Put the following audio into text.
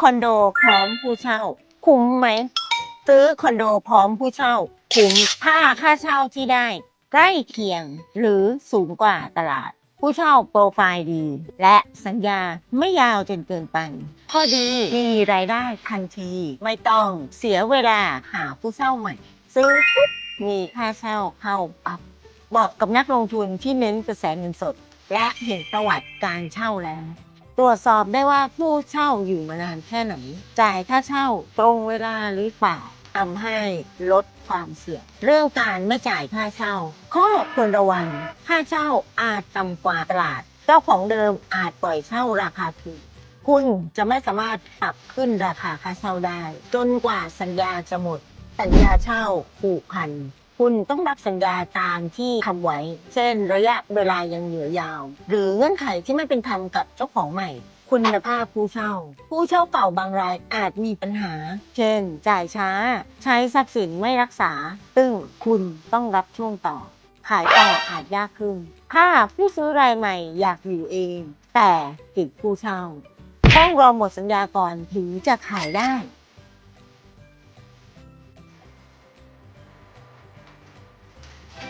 คอนโดพร้อมผู้เช่า คุ้มไหม ซื้อคอนโดพร้อมผู้เช่า คุ้มถ้าค่าเช่าที่ได้ ใกล้เคียงหรือสูงกว่าตลาด ผู้เช่าโปรไฟล์ดี และสัญญาไม่ยาวจนเกินไปข้อดีมีรายได้ทันที ไม่ต้องเสียเวลาหาผู้เช่าใหม่ ซื้อปุ๊บมีค่าเช่าเข้าปับบอกกับนักลงทุนที่เน้นกระแสเงินสด และเห็นประวัติการเช่าแล้ว ตรวจสอบได้ว่าผู้เช่าอยู่มานานแค่ไหน จ่ายค่าเช่าตรงเวลาหรือเปล่าทำให้ลดความเสี่ยงเรื่องการไม่จ่ายค่าเช่า ข้อควรระวังค่าเช่าอาจต่ำกว่าตลาด เจ้าของเดิมอาจปล่อยเช่าราคาถูกคุณจะไม่สามารถปรับขึ้นราคาค่าเช่าได้ จนกว่าสัญญาจะหมด สัญญาเช่าผูกพัน คุณต้องรับสัญญาตามที่ทำไว้ เช่น ระยะเวลายังเหลือยาว หรือเงื่อนไขที่ไม่เป็นธรรมกับเจ้าของใหม่ คุณภาพผู้เช่า ผู้เช่าเก่าบางรายอาจมีปัญหา เช่น จ่ายช้า ใช้ทรัพย์สินไม่รักษา ซึ่งคุณต้องรับช่วงต่อ ขายต่ออาจยากขึ้น ถ้าผู้ซื้อรายใหม่อยากอยู่เอง แต่ติดผู้เช่าต้องรอหมดสัญญาก่อนถึงจะขายได้